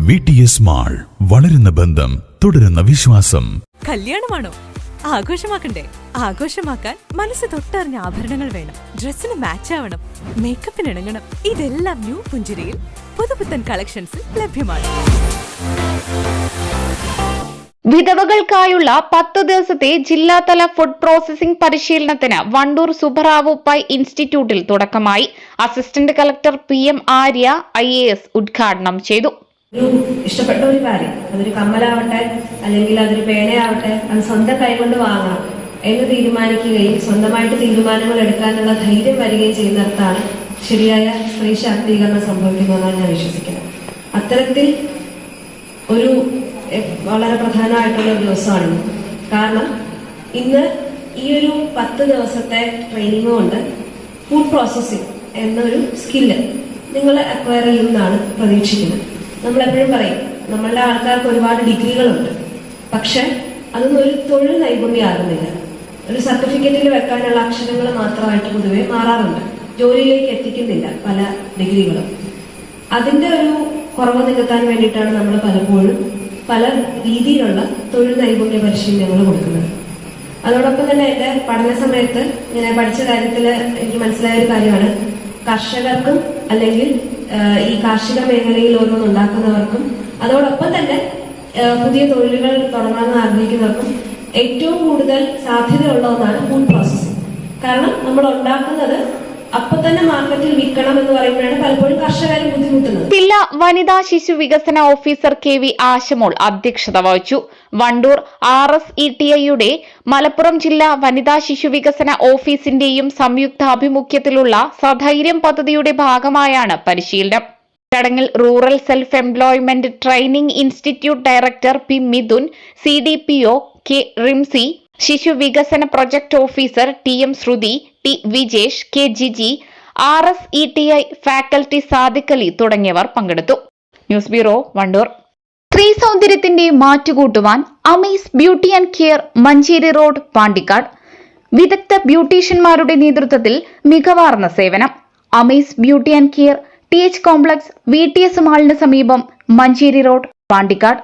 V T S mall വളരുന്ന ബന്ധം തുടരുന്ന വിശ്വാസം. കല്യാണമാണോ? ആഘോഷമാക്കണ്ടേ? ആഘോഷമാക്കാൻ മനസ്സ് തൊട്ടറിഞ്ഞ ആഭരണങ്ങൾ വേണം. ഡ്രസ്സിന് മാച്ച് ആവണം. മേക്കപ്പിന് ഇണങ്ങണം. ഇതെല്ലാം ന്യൂ പുഞ്ചിരിയിൽ പുതുപുത്തൻ കളക്ഷൻസിൽ ലഭ്യമാണ്. വിധവകൾക്കായുള്ള പത്ത് ദിവസത്തെ ജില്ലാതല ഫുഡ് പ്രോസസിംഗ് പരിശീലനത്തിന് വണ്ടൂർ സുബറാവു പൈ ഇൻസ്റ്റിറ്റ്യൂട്ടിൽ തുടക്കമായി. Assistant collector P M Arya I A S ഉദ്ഘാടനം ചെയ്തു. ഒരു ഇഷ്ടപ്പെട്ട ഒരു കാര്യം. അതൊരു കമ്മലാവട്ടെ അല്ലെങ്കിൽ അതൊരു പേനയാവട്ടെ അത് സ്വന്തം കൈകൊണ്ട് വാങ്ങണം എന്ന് തീരുമാനിക്കുകയും സ്വന്തമായിട്ട് തീരുമാനങ്ങൾ എടുക്കാനുള്ള ധൈര്യം വരികയും ചെയ്യുന്നിടത്താണ് ശരിയായ സ്ത്രീ ശാക്തീകരണം സംഭവിക്കുന്നതെന്നാണ് ഞാൻ വിശ്വസിക്കുന്നത്. അത്തരത്തിൽ ഒരു വളരെ പ്രധാനമായിട്ടുള്ള ഒരു ദിവസമാണ്. കാരണം ഇന്ന് ഈ ഒരു പത്ത് ദിവസത്തെ ട്രെയിനിങ് കൊണ്ട് ഫുഡ് പ്രോസസ്സിംഗ് എന്നൊരു സ്കില്ല് നിങ്ങൾ അക്വയർ ചെയ്യുമെന്നാണ് പ്രതീക്ഷിക്കുന്നത്. നമ്മൾ എപ്പോഴും പറയും നമ്മളുടെ ആൾക്കാർക്ക് ഒരുപാട് ഡിഗ്രികളുണ്ട്. പക്ഷെ അതൊന്നും ഒരു തൊഴിൽ നൈപുണ്യമാകുന്നില്ല ഒരു സർട്ടിഫിക്കറ്റിൽ വെക്കാനുള്ള അക്ഷരങ്ങൾ മാത്രമായിട്ട് പൊതുവെ മാറാറുണ്ട്. ജോലിയിലേക്ക് എത്തിക്കുന്നില്ല പല ഡിഗ്രികളും. അതിന്റെ ഒരു കുറവ് നികത്താൻ വേണ്ടിയിട്ടാണ് നമ്മൾ പലപ്പോഴും പല രീതിയിലുള്ള തൊഴിൽ നൈപുണ്യ പരിശീലനങ്ങൾ കൊടുക്കുന്നത്. അതോടൊപ്പം തന്നെ എന്റെ പഠന സമയത്ത് ഞാൻ പഠിച്ച കാര്യത്തിൽ എനിക്ക് മനസ്സിലായ ഒരു കാര്യമാണ്. കർഷകർക്കും അല്ലെങ്കിൽ ഈ കാർഷിക മേഖലയിൽ ഓരോന്ന് ഉണ്ടാക്കുന്നവർക്കും അതോടൊപ്പം തന്നെ പുതിയ തൊഴിലുകൾ തുടങ്ങാൻ ആഗ്രഹിക്കുന്നവർക്കും ഏറ്റവും കൂടുതൽ സാധ്യതയുള്ള ഒന്നാണ് ഫുഡ് പ്രോസസ്സിംഗ് കാരണം നമ്മൾ ഉണ്ടാക്കുന്നത് അപ്പൊ തന്നെ മാർക്കറ്റിൽ വിൽക്കണം എന്ന് പറയുമ്പോഴാണ് പലപ്പോഴും കർഷകർ ബുദ്ധിമുട്ടുന്നത്. വനിതാ ശിശു വികസന ഓഫീസർ കെ വി ആശമോൾ അധ്യക്ഷത വഹിച്ചു. Wandoor R S E T ഐയുടെ മലപ്പുറം ജില്ലാ വനിതാ ശിശു വികസന ഓഫീസിന്റെയും സംയുക്ത ആഭിമുഖ്യത്തിലുള്ള സധൈര്യം പദ്ധതിയുടെ ഭാഗമായാണ് പരിശീലനം. ചടങ്ങിൽ rural self employment training institute director P Mithun C D P O K Rimsy ശിശു വികസന project officer T M Sruthi T Vijesh K Jiji R S E T I faculty Sadiqali തുടങ്ങിയവർ പങ്കെടുത്തു. News bureau Wandoor. സ്ത്രീ സൗന്ദര്യത്തിന്റെ മാറ്റുകൂട്ടുവാൻ Amees beauty and care Manjeri road Pandikkad. വിദഗ്ധ ബ്യൂട്ടീഷ്യന്മാരുടെ നേതൃത്വത്തിൽ മികവാർന്ന സേവനം. Amees beauty and care T H complex V T S മാളിന് സമീപം മഞ്ചേരി റോഡ് പാണ്ടിക്കാട്.